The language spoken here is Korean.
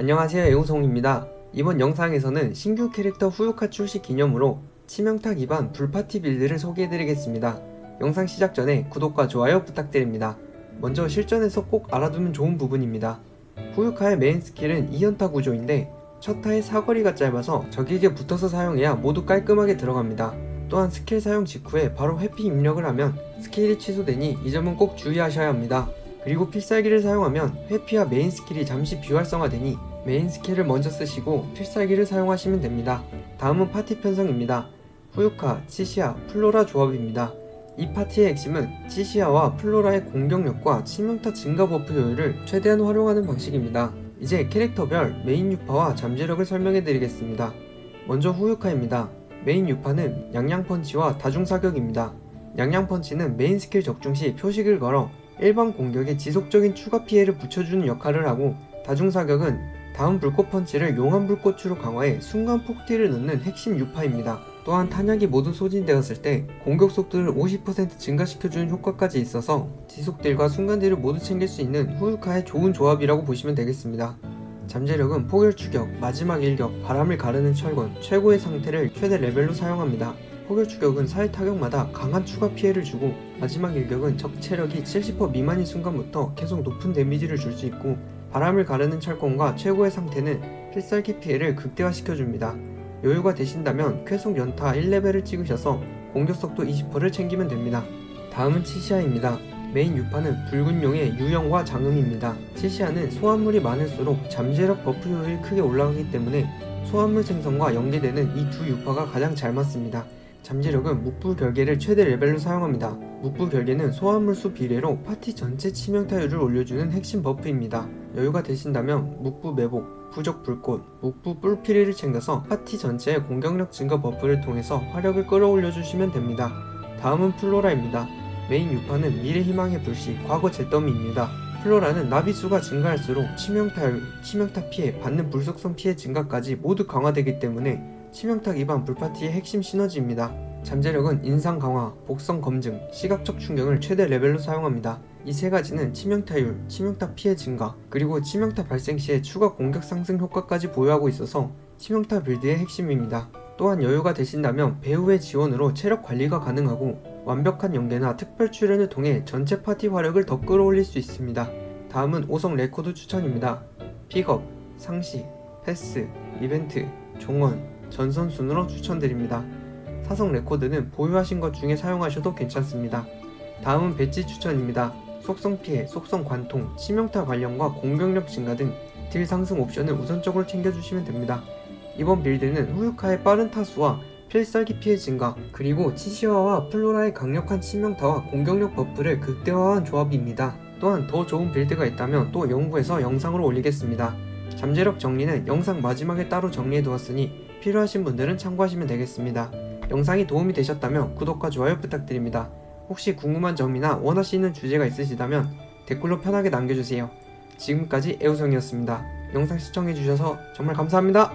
안녕하세요 애우송입니다. 이번 영상에서는 신규 캐릭터 후유카 출시 기념으로 치명타 기반 불파티 빌드를 소개해드리겠습니다. 영상 시작 전에 구독과 좋아요 부탁드립니다. 먼저 실전에서 꼭 알아두면 좋은 부분입니다. 후유카의 메인 스킬은 2연타 구조인데 첫 타의 사거리가 짧아서 적에게 붙어서 사용해야 모두 깔끔하게 들어갑니다. 또한 스킬 사용 직후에 바로 회피 입력을 하면 스킬이 취소되니 이 점은 꼭 주의하셔야 합니다. 그리고 필살기를 사용하면 회피와 메인 스킬이 잠시 비활성화되니 메인 스킬을 먼저 쓰시고 필살기를 사용하시면 됩니다. 다음은 파티 편성입니다. 후유카, 치시아, 플로라 조합입니다. 이 파티의 핵심은 치시아와 플로라의 공격력과 치명타 증가 버프 효율을 최대한 활용하는 방식입니다. 이제 캐릭터별 메인 유파와 잠재력을 설명해 드리겠습니다. 먼저 후유카입니다. 메인 유파는 양양펀치와 다중사격입니다. 양양펀치는 메인 스킬 적중 시 표식을 걸어 일반 공격에 지속적인 추가 피해를 붙여주는 역할을 하고 다중사격은 다음 불꽃 펀치를 용암 불꽃으로 강화해 순간 폭딜을 넣는 핵심 유파입니다. 또한 탄약이 모두 소진되었을 때 공격 속도를 50% 증가시켜주는 효과까지 있어서 지속딜과 순간딜을 모두 챙길 수 있는 후유카의 좋은 조합이라고 보시면 되겠습니다. 잠재력은 폭열 추격, 마지막 일격, 바람을 가르는 철권, 최고의 상태를 최대 레벨로 사용합니다. 폭열 추격은 사회 타격마다 강한 추가 피해를 주고 마지막 일격은 적 체력이 70% 미만인 순간부터 계속 높은 데미지를 줄 수 있고 바람을 가르는 철권과 최고의 상태는 필살기 피해를 극대화시켜줍니다. 여유가 되신다면 쾌속 연타 1레벨을 찍으셔서 공격 속도 20%를 챙기면 됩니다. 다음은 치시아입니다. 메인 유파는 붉은 용의 유형과 장음입니다. 치시아는 소환물이 많을수록 잠재력 버프 효율이 크게 올라가기 때문에 소환물 생성과 연계되는 이 두 유파가 가장 잘 맞습니다. 잠재력은 묵부 결계를 최대 레벨로 사용합니다. 묵부 결계는 소환물 수 비례로 파티 전체 치명타율을 올려주는 핵심 버프입니다. 여유가 되신다면 묵부 매복, 부적 불꽃, 묵부 뿔피리를 챙겨서 파티 전체의 공격력 증가 버프를 통해서 화력을 끌어올려 주시면 됩니다. 다음은 플로라입니다. 메인 유파는 미래 희망의 불씨, 과거 잿더미입니다. 플로라는 나비수가 증가할수록 치명타율, 치명타 피해, 받는 불속성 피해 증가까지 모두 강화되기 때문에 치명타 기반 불파티의 핵심 시너지입니다. 잠재력은 인상 강화, 복성 검증, 시각적 충격을 최대 레벨로 사용합니다. 이 세 가지는 치명타율, 치명타 피해 증가, 그리고 치명타 발생 시에 추가 공격 상승 효과까지 보유하고 있어서 치명타 빌드의 핵심입니다. 또한 여유가 되신다면 배우의 지원으로 체력 관리가 가능하고 완벽한 연계나 특별 출연을 통해 전체 파티 화력을 더 끌어올릴 수 있습니다. 다음은 5성 레코드 추천입니다. 픽업, 상시, 패스, 이벤트, 종원, 전선 순으로 추천드립니다. 사성 레코드는 보유하신 것 중에 사용하셔도 괜찮습니다. 다음은 배지 추천입니다. 속성 피해, 속성 관통, 치명타 관련과 공격력 증가 등 딜 상승 옵션을 우선적으로 챙겨주시면 됩니다. 이번 빌드는 후유카의 빠른 타수와 필살기 피해 증가, 그리고 치시와와 플로라의 강력한 치명타와 공격력 버프를 극대화한 조합입니다. 또한 더 좋은 빌드가 있다면 또 연구해서 영상으로 올리겠습니다. 잠재력 정리는 영상 마지막에 따로 정리해 두었으니 필요하신 분들은 참고하시면 되겠습니다. 영상이 도움이 되셨다면 구독과 좋아요 부탁드립니다. 혹시 궁금한 점이나 원하시는 주제가 있으시다면 댓글로 편하게 남겨주세요. 지금까지 애우성이었습니다. 영상 시청해주셔서 정말 감사합니다.